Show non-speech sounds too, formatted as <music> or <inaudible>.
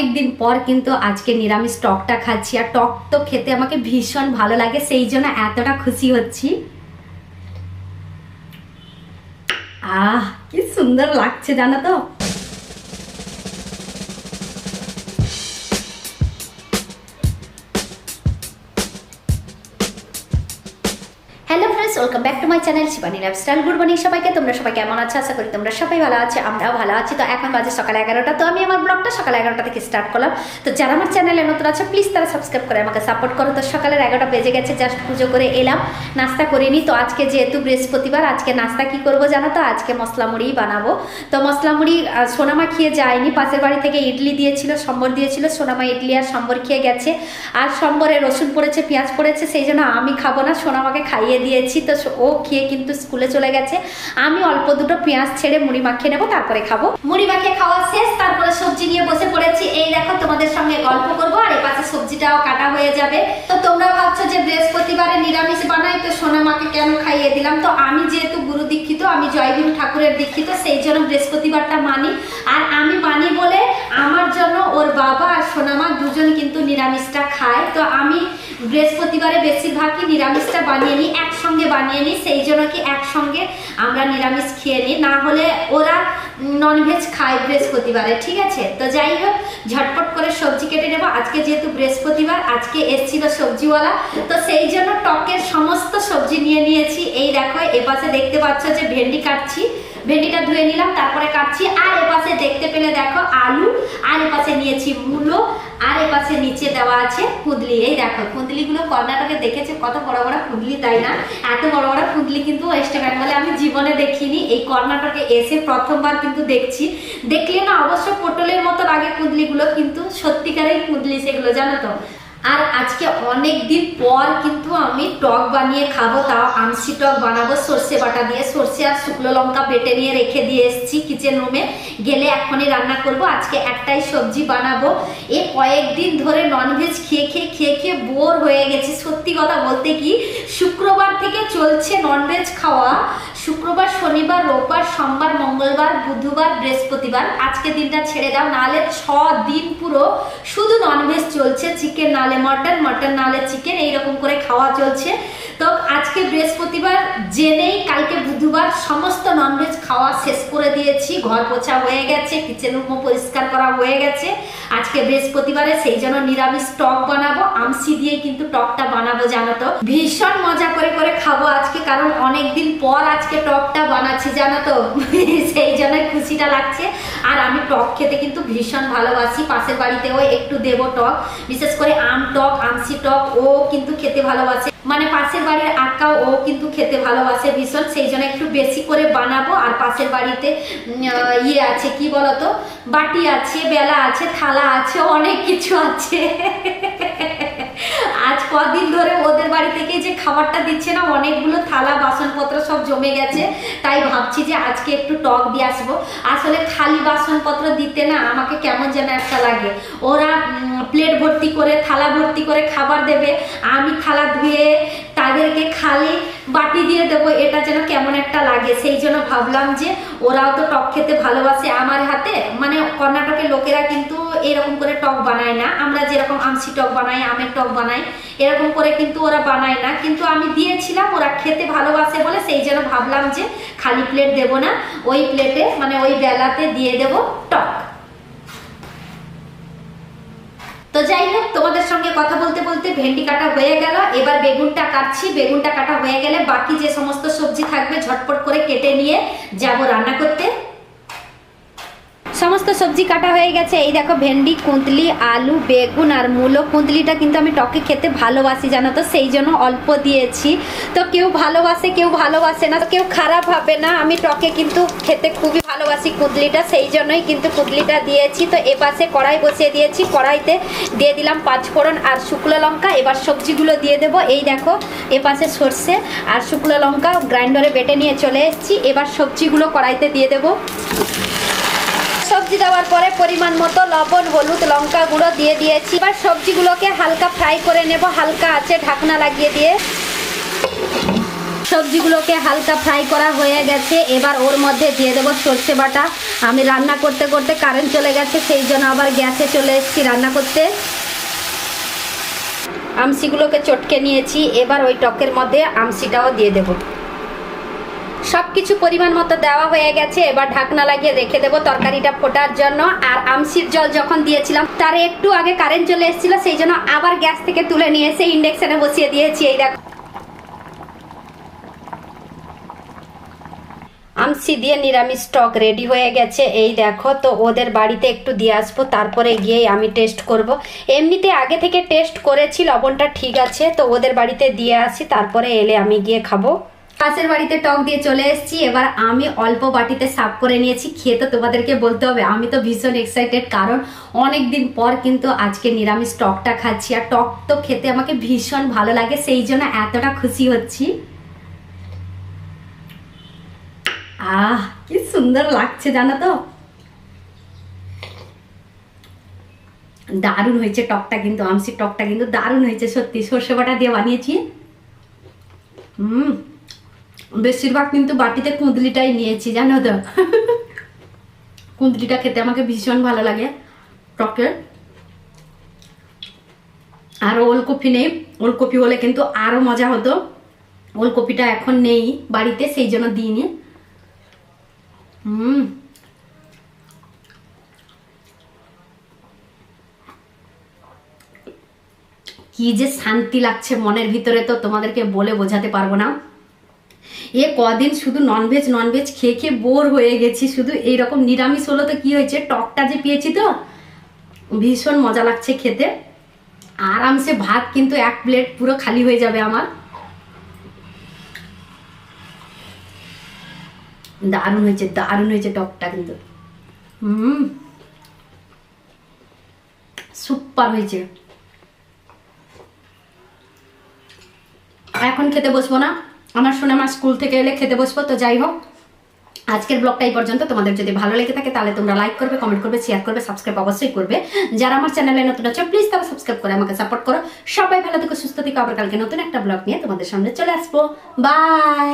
অনেক দিন পর কিন্তু আজকে নিরামিষ টকটা খাচ্ছি আর টক তো খেতে আমাকে ভীষণ ভালো লাগে, সেই জন্য এতটা খুশি হচ্ছি। আহ, কি সুন্দর লাগছে জানো তো? Friends welcome back to my channel Shivani lifestyle good morning সবাইকে। তোমরা সবাই কেমন আছো? আশা করি তোমরা সবাই ভালো আছো, আমরাও ভালো আছি। তো এখন বাজে সকাল এগারোটা। তো আমি আমার ব্লগটা সকাল এগারোটা থেকে স্টার্ট করলাম। তো যারা আমার চ্যানেলে নতুন আছে প্লিজ তারা সাবস্ক্রাইব করে আমাকে সাপোর্ট করো। তো সকালের এগারোটা বেজে গেছে জাস্ট পুজো করে এলাম, নাস্তা করিনি তো আজকে যেহেতু বৃহস্পতিবার, আজকে নাস্তা কি করব জানো তো? আজকে মশলা মুড়িই বানাবো। তো মশলা মুড়ি সোনামা খেয়ে যায়নি। পাশের বাড়ি থেকে ইডলি দিয়েছিল, সম্বর দিয়েছিল। সোনামা ইডলি আর সম্বর খেয়ে গেছে। আর সম্বরে রসুন পড়েছে, পেঁয়াজ পড়েছে, সেই জন্য আমি খাব না। সোনামাকে খাইয়ে দিয়েছি। তো ও খেয়ে কিন্তু স্কুলে চলে গেছে। আমি অল্প দুটো পেঁয়াজ ছেড়ে মুড়ি মাখিয়ে নেব, তারপরে খাব। মুড়ি মাখিয়ে খাওয়া শেষ, তারপরে সবজি নিয়ে বসে পড়েছি। এই দেখো, তোমাদের সঙ্গে গল্প করব, আর এই পাশে সবজিটাও কাটা হয়ে যাবে। তো তোমরা ভাবছ যে বৃহস্পতিবারে নিরামিষ বানাই, তো সোনা মাকে কেন খাইয়ে দিলাম? তো আমি যেহেতু গুরু দীক্ষিত, আমি জয়গুরু ঠাকুরের দীক্ষিত, সেই জন্য বৃহস্পতিবারটা মানি। আর আমি মানি বলে আমার জন্য ওর বাবা আর সোনামা দুজন কিন্তু নিরামিষটা খায়। তো আমি বৃহস্পতিবারে বেশিরভাগই নিরামিষটা বানিয়ে নিই, একসঙ্গে বানিয়ে নিই, সেই জন্য কি একসঙ্গে আমরা নিরামিষ খেয়ে নিই। না হলে ওরা ননভেজ খায় বৃহস্পতিবারে, ঠিক আছে? তো যাই হোক, ঝটপট করে সবজি কেটে নেব। আজকে যেহেতু বৃহস্পতিবার, আজকে এসছিল সবজিওয়ালা, তো সেই জন্য টকের সমস্ত সবজি নিয়ে নিয়েছি। এই দেখো এপাশে দেখতে পাচ্ছ যে ভেন্ডি কাটছি। ভেন্ডিটা ধুয়ে নিলাম, তারপরে কাটছি। আর এপাশে দেখতে পেলে দেখো আলু, আর এপাশে নিয়েছি মূলো, আর এপাশে নিচে দেওয়া আছে কুদলি এই দেখো কুদলিগুলো কর্ণাটকে দেখেছে, কত বড় বড় কুদলি তাই না? এত বড় বড় কুদলি কিন্তু ওয়েস্ট বেঙ্গলে আমি জীবনে দেখিনি। এই কর্ণাটকে এসে প্রথমবার কিন্তু দেখছি। দেখলে না, অবশ্য পটলের মতো লাগে কুদলিগুলো কিন্তু সত্যিকারের কুদলি সেগুলো, জানো তো? আর আজকে অনেক দিন পর কিন্তু আমি টক বানিয়ে খাব, তাও আমসি টক বানাবো, সর্ষে বাটা দিয়ে। সর্ষে আর শুকনো লঙ্কা বেটে নিয়ে রেখে দিয়ে এসেছি কিচেন রুমে গেলে এখনই রান্না করব, আজকে একটাই সবজি বানাবো। এ কয়েকদিন ধরে ননভেজ খেয়ে খেয়ে খেয়ে খেয়ে বোর হয়ে গেছি। সত্যি কথা বলতে কি, শুক্রবার থেকে চলছে ননভেজ খাওয়া। শুক্রবার, শনিবার, রোববার, সোমবার, মঙ্গলবার, বুধবার, বৃহস্পতিবার। আজকে দিনটা ছেড়ে দাও নাহলে ছ দিন পুরো শুধু ননভেজ চলছে। চিকেন নালে মটন মটন নালে চিকেন এইরকম করে খাওয়া চলছে। তো আজকে বৃহস্পতিবার, জেনেই কালকে বুধবার সমস্ত ননভেজ খাওয়া শেষ করে দিয়েছি। ঘর পোছা হয়ে গেছে কিচেন রুমও পরিষ্কার করা হয়ে গেছে। আজকে বৃহস্পতিবারে সেই জন্য নিরামিষ টক বানাবো। আমসি দিয়ে কিন্তু টকটা বানাবো, জানো তো। ভীষণ মজা করে করে খাব আজকে, কারণ অনেক দিন পর আজকে টকটা বানাচ্ছি, জানো তো। <laughs> সেই জন্য খুশিটা লাগছে। আর আমি টক খেতে কিন্তু ভীষণ ভালোবাসি। পাশের বাড়িতেও একটু দেবো টক। বিশেষ করে আম টক, আমসি টক, ও কিন্তু খেতে ভালোবাসে। মানে পাশের বাড়ির আঁকাও ও কিন্তু খেতে ভালোবাসে ভীষণ। সেই জন্য একটু বেশি করে বানাবো। আর পাশের বাড়িতে ইয়ে আছে, কি বলতো? বাটি আছে, বেলা আছে, থালা আছে, অনেক কিছু আছে। আজ কদিন ধরে ওদের বাড়ি থেকে যে খাবারটা দিচ্ছে না, অনেকগুলো থালা, বাসনপত্র সব জমে গেছে। তাই ভাবছি যে আজকে একটু টক দিয়ে আসব। আসলে খালি বাসনপত্র দিতে না আমাকে কেমন যেন একটা লাগে। ওরা প্লেট ভর্তি করে, থালা ভর্তি করে খাবার দেবে। আমি থালা ধুয়ে তাদেরকে খালি বাটি দিয়ে দেবো, এটা যেন কেমন একটা লাগে। সেই জন্য ভাবলাম যে ওরাও তো টক খেতে ভালোবাসে আমার হাতে। মানে কর্ণাটকের লোকেরা কিন্তু এরকম করে টক বানায় না। আমরা যেরকম আমসি টক বানাই, আমের টক বানাই, এরকম করে কিন্তু ওরা বানায় না। কিন্তু আমি দিয়েছিলাম, ওরা খেতে ভালোবাসে বলে সেই জন্য ভাবলাম যে খালি প্লেট দেবো না। ওই প্লেটে মানে ওই বেলাতে দিয়ে দেবো টক। তো যাই হোক, তোমাদের সঙ্গে কথা বলতে বলতে ভেন্ডি কাটা হয়ে গেল। এবার বেগুনটা কাটছি। বেগুনটা কাটা হয়ে গেলে বাকি যে সমস্ত সবজি থাকবে ঝটপট করে কেটে নিয়ে যাব রান্না করতে। সমস্ত সবজি কাটা হয়ে গেছে। এই দেখো ভেন্ডি কুঁতলি আলু, বেগুন আর মূলো। কুঁতলিটা কিন্তু আমি টকে খেতে ভালোবাসি, জানো তো? সেই জন্য অল্প দিয়েছি। তো কেউ ভালোবাসে কেউ ভালোবাসে না। কেউ খারাপ হবে না। আমি টকে কিন্তু খেতে খুবই ভালোবাসি কুঁতলিটা সেই জন্যই কিন্তু কুঁতলিটা দিয়েছি। তো এপাশে কড়াই বসিয়ে দিয়েছি। কড়াইতে দিয়ে দিলাম পাঁচফোড়ন আর শুকনো লঙ্কা। এবার সবজিগুলো দিয়ে দেবো। এই দেখো এপাশে সর্ষে আর শুকনো লঙ্কা গ্রাইন্ডারে বেটে নিয়ে চলে এসেছি। এবার সবজিগুলো কড়াইতে দিয়ে দেবো। সবজি দেওয়ার পরে পরিমাণ মতো লবণ, হলুদ, লঙ্কা গুঁড়ো দিয়ে দিয়েছি। এবার সবজিগুলোকে হালকা ফ্রাই করে নেব। হালকা আছে ঢাকনা লাগিয়ে দিয়ে সবজিগুলোকে হালকা ফ্রাই করা হয়ে গেছে। এবার ওর মধ্যে দিয়ে দেবো সর্ষে বাটা। আমি রান্না করতে করতে কারেন্ট চলে গেছে, সেই জন্য আবার গ্যাসে চলে এসেছি রান্না করতে। আমসিগুলোকে চটকে নিয়েছি, এবার ওই টকের মধ্যে আমসিটাও দিয়ে দেব। সব কিছু পরিমাণ মতো দেওয়া হয়ে গেছে, এবার ঢাকনা লাগিয়ে রেখে দেবো তরকারিটা ফোটার জন্য। আর আমসির জল যখন দিয়েছিলাম, তার একটু আগে কারেন্ট চলে এসেছিল, সেই জন্য আবার গ্যাস থেকে তুলে নিয়ে এসে ইন্ডাকশনে বসিয়ে দিয়েছি, এই দেখো। আমসি দিয়ে নিরামিষ স্টক রেডি হয়ে গেছে। এই দেখো, তো ওদের বাড়িতে একটু দিয়ে আসব, তারপরে গিয়ে আমি টেস্ট করব। এমনিতে আগে থেকে টেস্ট করেছি, লবণটা ঠিক আছে, তো ওদের বাড়িতে দিয়ে আসি, তারপরে এলে আমি গিয়ে খাব। পাশের বাড়িতে টক দিয়ে চলে এসেছি, এবার আমি অল্প বাটিতে সাফ করে নিয়েছি, খেয়ে তো তোমাদেরকে বলতে হবে, আমি তো ভীষণ এক্সাইটেড কারণ অনেক দিন পর কিন্তু আজকে নিরামিষ টকটা খাচ্ছি, আর টক তো খেতে আমাকে ভীষণ ভালো লাগে, সেই জন্য এতটা খুশি হচ্ছি। আহ, কি সুন্দর লাগছে জানো তো? দারুণ হয়েছে টকটা কিন্তু, আমসির টকটা কিন্তু দারুণ হয়েছে, সত্যি। সর্ষে বাটা দিয়ে বানিয়েছি। হুম, বেশিরভাগ কিন্তু বাটিতে কুঁদলিটাই নিয়েছি, জানো তো। কুঁদলিটা খেতে আমাকে ভীষণ ভালো লাগে টকের। আর ওলকপি নেই। ওলকপি হলে কিন্তু আরও মজা হতো। ওলকপিটা এখন নেই বাড়িতে, সেই জন্য দিইনি। হুম কি যে শান্তি লাগছে মনের ভিতরে তো তোমাদেরকে বলে বোঝাতে পারব না। এ কদিন শুধু ননভেজ ননভেজ খেয়ে খেয়ে বোর হয়ে গেছি, শুধু এইরকম নিরামিষ হলো তো কি হয়েছে? টকটা যে পেয়েছি তো, ভীষণ মজা লাগছে খেতে। আরামসে ভাত কিন্তু এক প্লেট পুরো খালি হয়ে যাবে আমার। দারুণ হয়েছে দারুণ হয়েছে টকটা কিন্তু। হুম। সুপার হয়েছে। এখন খেতে বসবো না। আমার শোনা মা স্কুল থেকে এলে খেতে বসবো তো যাই হোক। আজকের ব্লগটা এই পর্যন্ত। তোমাদের যদি ভালো লেগে থাকে তাহলে তোমরা লাইক করবে কমেন্ট করবে শেয়ার করবে সাবস্ক্রাইব অবশ্যই করবে। যারা আমার চ্যানেলে নতুন আছে প্লিজ তারা সাবস্ক্রাইব করে আমাকে সাপোর্ট করো। সবাই ভালো থেকো সুস্থ থেকো। আবার কালকে নতুন একটা ব্লগ নিয়ে তোমাদের সামনে চলে আসব। বাই